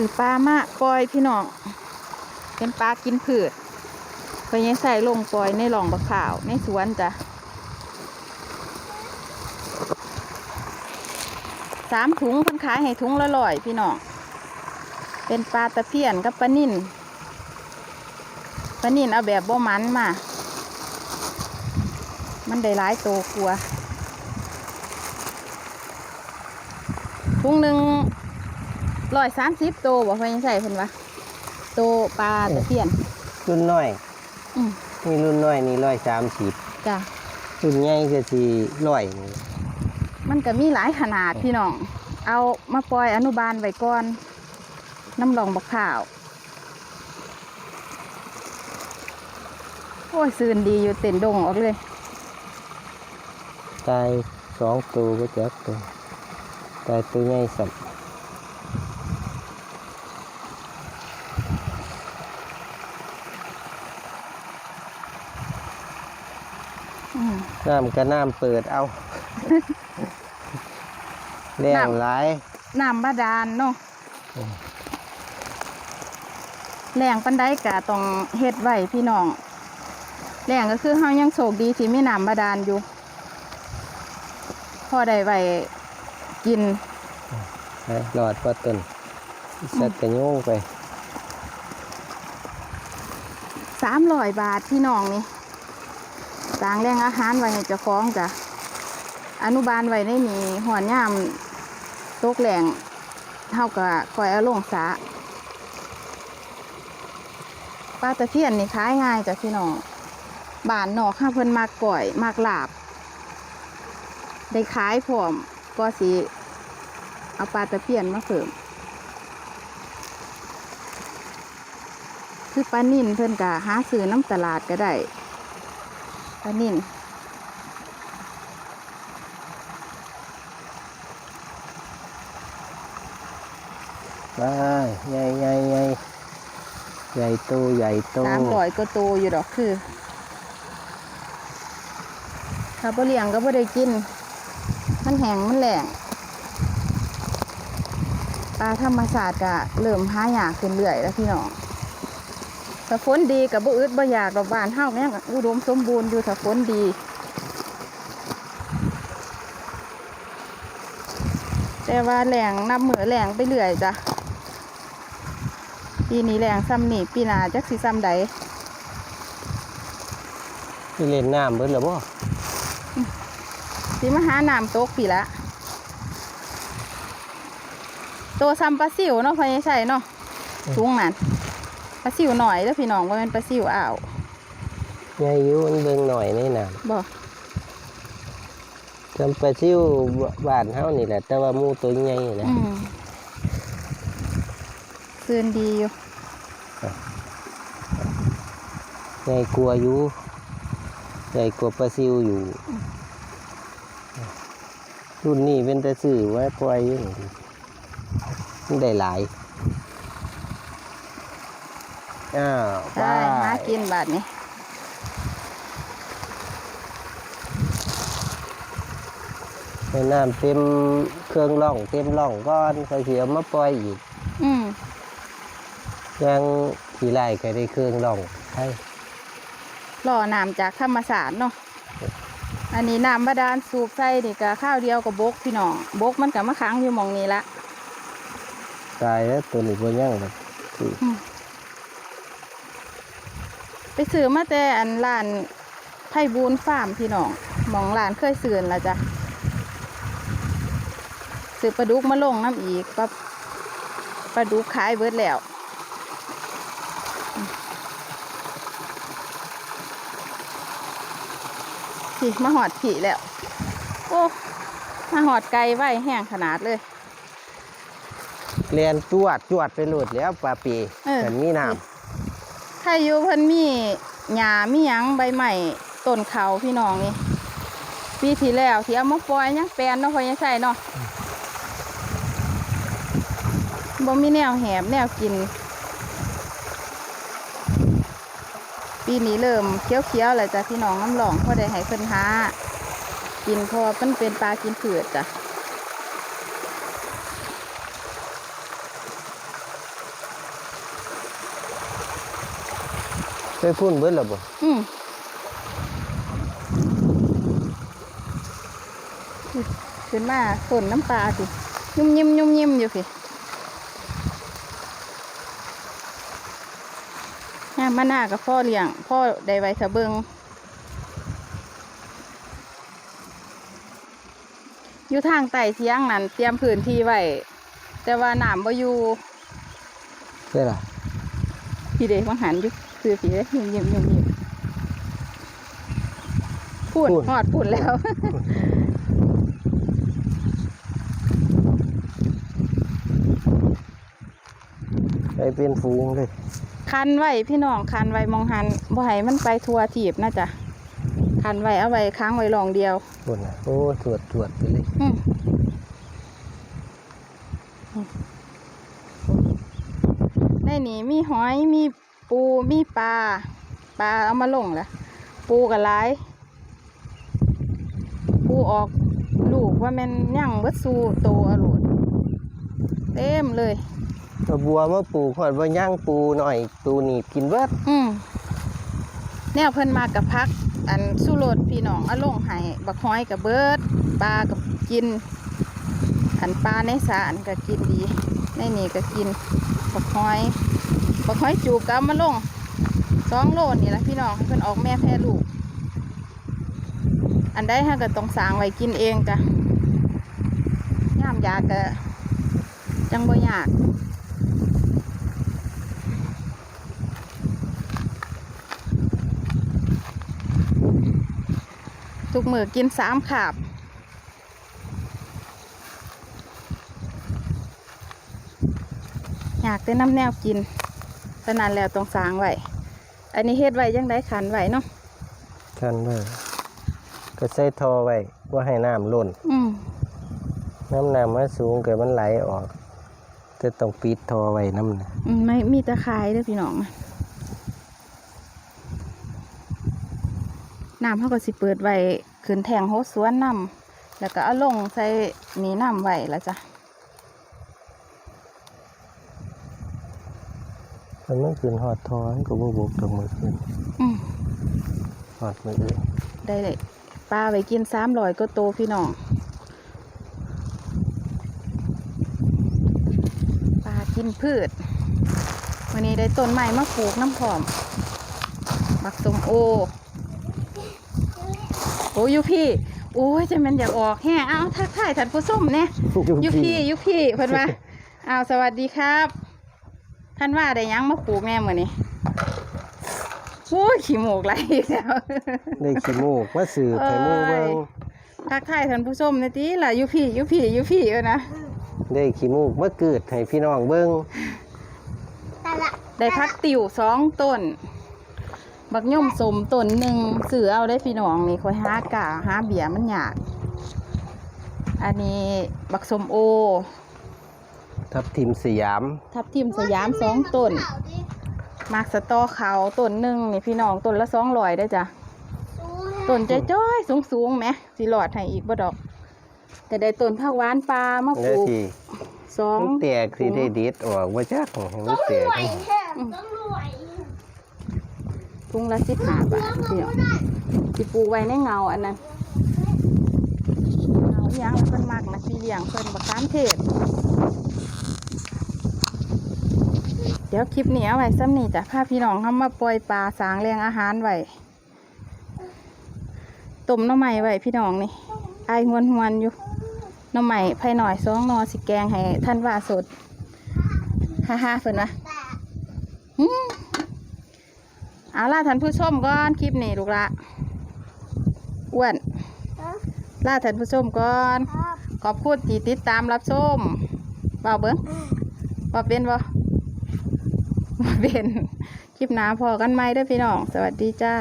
สื่อปลามาปล่อยพี่น้อง เป็นปลากินพืชพอยังใส่ลงปล่อยในหลองบะข่าวในสวนจ้ะสามถุงเพิ่นขายให้ถุงละร้อยพี่น้อง เป็นปลาตะเพียนกับปลานิ่นปลานิ่นเอาแบบบ่มันมา มันได้หลายโตกลัวถุงหนึ่ง ร้อยสามสิบโตบ่พอยังใส่เพิ่นวะโตปลาตะเพียน รุ่นน้อยอืมนี่รุ่นน้อยนี่ร้อยสามสิบจ้ะรุ่นใหญ่ก็สี่ร้อยนี่มันก็มีหลายขนาดพี่น้อง เอามาปล่อยอนุบาลไว้ก่อน น้ำหลองบักข่าว โอ้ยซื่นดีอยู่เต็นดงออกเลย ตายสองตัวก็จักตัวตายตัวใหญ่สับอื น้ำก็น้ำเปิดเอาแรงน้ำหลายน้ำบาดาลเนาะอืมแรงปันไดกะต้องเฮ็ดไว้พี่น้องแรงก็คือเฮายังโชคดีที่มีน้ำบาดาลอยู่ พอได้ไว้กินไปหลอดปลาต้นสัตว์กระโยงไปสามร้อยบาทพี่น้องนี่ สร้างแรงอาหารไว้ให้เจ้าของจ้ะอนุบาลไว้ในนี้หอนย่ามตกแหล่งเท่ากับคอยเอาลงสาปลาตะเพียนนี่ขายง่ายจ้ะพี่น้องบานนอกข้าเพิ่นมากก่อยมากลาบ ได้ขายพร้อมก็สิเอาปลาตะเพียนมาเพิ่มคือปลานิ่นเพิ่นกะหาซื้อน้ำตลาดก็ได้ ปลานิ่นไปใหญ่ใหญ่ใหญ่ใหญ่โตใหญ่โตสามร้อยก็โตอยู่ดอกคือถ้าบ่เลี้ยงก็บ่ได้กิน มันแห้งมันแหลงปลาธรรมศาสตร์ก็เริ่มหายากขึ้นเรื่อยแล้วพี่น้อง ถ้าฝนดีกับบ่อึดบ่อยากดอกบ้านเฮาแม่งก็อุดมสมบูรณ์อยู่ถ้าฝนดีแต่ว่าแหลงนับมือแหลงไปเรื่อยจ้ะปีนี้แรงซ้ำนี่ปีหน้าจักสิซ้ำใดที่เล่นน้ำเบิดหรือบ่สิมาหาน้ำตกปีละตัวซ้ำปลาซิวเนาะพอยังใส่เนาะสูงนั่นป ลาซิวหน่อยแล้วพี่น้องว่าเป็นปลาซิวอ่าวใหญ่อยู่มันเบิ่งหน่อยในน้บ่ำจำปลาซิวบ้านเฮานี่แหละ แต่ว่าหมูตัวใหญ่นะอืมคืนดีอยู่ใหญ่กลัวาอยู่ใหญ่กว่าปลาซิวอยู่รุ่นนี้เป็นแต่สื่อไว้ปล่อยอยู่นี่มันได้หลาย อ้าวไปได้หากินบาดนี้ให้น้ำเต็มเครื่องร่องเต็มร่องก้อนเขาเสียมาปล่อยอีกอืมยังขี่ไล่ก็ได้เครื่องร่องใช่รอน้ำจากธรรมศาสตร์เนาะอันนี้น้ำบาดาลสูบใส่นี่ก็ข้าวเดียวกับบกพี่น้องบกมันก็มาค้างอยู่หมองนี้ละตายแล้วตัวนี้บ่ยังแบบคือ ไปซื้อมาแต่อันร้านไทยบูนฟาร์มพี่น้องหมองร้านเคยซื้อละจ้ะซื้อปลาดุกมาลงน้ำอีกปลาปลาดุกขายเบิดแล้วพี่มาหอดผีแล้ว โอ้มาหอดไกลไว้แห้งขนาดเลยเรียนจวดจวดไปโหลดแล้วปลาปีเออกันมีน้ใครอยู่เพิ่นมีหญ้ามีหยังใบใหม่ต้นเขาพี่น้องนี่ปีที่แล้วที่เอามาปล่อยยังแปลนเนาะพอยังใส่เนาะบ่มีแนวแหบแนวกิน ปีนี้เริ่มเคี้ยวๆแล้วจ้ะพี่น้องน้ำหลองพอได้ให้เพิ่นหากินพราะว่าเพิ่นเป็นปลากินเผืดจ้ะ พุ่นเบิดแล้วบ่อืมขึ้นมาต้นน้ำปลาสิยุ่มยิ้มยุ่มยิ้มอยู่สิงามมาหน้ากับพ่อเลี้ยง พ่อได้ไว้สะเบิงอยู่ทางใต้เทียงนั่นเตรียมพื้นที่ไว้แต่ว่าน้ำบ่อยู่ใช่ล่ะพี่เด็กมังหันอยู่ คือพี่เด็กยิ้มยิ้มยิ้มยิ้มพูดหอดพูดแล้ว ไปเป็นฟูงเลย คันไว้พี่น้องคันไว้มองหันบ่ให้มันไปทัวทีบนะจ๊ะคันไว้เอาไว้ค้างไว้รองเดียวพุ่นน่ะโอ้ตรวจตรวจไปเลยอืมในนี้มีหอยมี ปูมีปลาปลาเอามาลงแล้วปูกับหลายปูออกลูกว่าแมันย่างเบิดสูโตอรุณเต็มเลยเอาบัวมาปลูกหอดว่าย่างปูหน่อยตูหนีบกินเบิดอืมแนวเพิ่นมากับพัก อันสู้รสพี่น้องเอาลงให้บักหอยกับเบิดปลากับกิน อันปลาในสระอันก็กินดี ในนี่ก็กินบักหอย บักหอยจูบก็เอามาลงสองโลนี่แหละพี่น้องให้เพิ่นออกแม่แพร่ลูก อันใดฮะก็ต้องสางไว้กินเองจ้ะย่ามยากก็จังบ่ยากทุกมือกินสามขาบอยากได้น้ำแนวกิน ตนานแล้วต้องสร้างไว้อันนี้เฮ็ดไว้ยังได้ขันไว้เนาะกันเด้อก็ใส่ทอไว้ว่าให้น้ำล้นอืมน้ำน้ำมาสูงเกิดมันไหลออกจะต้องปิดทอไว้น้ำนะอืมไม่มีตะไคร้ด้วยพี่น้องนะน้ำเขาก็สิเปิดไว้ขึ้นแทงโฮสวนน้ำแล้วก็เอาลงใส่มีน้ำไว้แล้วจ้ะ มันไม่คืนหอดทอมันก็บ่บกตรงมือคืนอืมหอดมืออื่นได้เลยปลาไว้กินสามร้อยก็โตพี่น้องปลากินพืช วันนี้ได้ต้นไม้มาปลูกน้ำหอมบักสมโอโอ้ยอยูพี่ โอ้ยจะมันอยากออกแฮ่เอาทักทายท่านผู้ชมเนี่ยอยูพี่อยูพี่เพิ่นว่าอ้าวสวัสดีครับ ท่านว่าได้หยังมาปลูกแม่เหมือนนี้โอ้ยขี้หมูกไหลอีกแล้วได้ขี้มูกมาสืบให้หมูเบิ่งทักทายท่านผู้ชมในตีล่ะอยูพี่อยูพี่อยูพี่เออนะได้ขี้มูกมาเกิดให้พี่น้องเบิ่งได้พักติ่วสองต้น บักย่อมสมต้นหนึ่งซื้อเอาได้พี่น้องนี่คอยหากาหาเบียร์มันยาก อันนี้บักสมโอ ทับทิมสยาม ทับทิมสยามสองต้นมากสตอเขาวต้นหนึ่งนี่พี่น้องต้นละสองร้อยได้อจ้ะต้นใจจ้อยสูงสูงๆไหมสิหลอดให้อีกบ่ดอก แต่ได้ต้นผักหวานปลามาปแล้วลูกสิสอง มันแตกสิได้เด็ดออกว่าจักให้มันแตกทุ่งละสิบห้าบาทพี่น้องสิปลูกไว้ในเงาอันนั้นเงาอิหยังเพิ่นมักนะพี่เลี้ยงเพิ่นบักขามเทศ เดี๋ยวคลิปนี้เอาไว้ซ้ำนี่จ้ะพาพี่น้องเข้ามาปล่อยปลาสางเลี้ยงอาหารไว้ต้มหน้ำใหม่ไว้พี่น้องนี่ไอายหวนหวนๆอยู่หน้ำใหม่ไผ่หน่อยสองหนอสิแกงให้ท่านว่าสดฮ่าฮ่าๆเพิ่นวะหืมเอาล่ะท่านผู้ชมก่อนคลิปนี้ลูกละอ้วนล่าท่านผู้ชมก่อนขอบคุณที่ติดตามรับชมบ่าวเบิ้งบ่เป็นบ่บ่ เป็นคลิปหน้าพอกันไหมเด้อพี่น้อง สวัสดีจ้า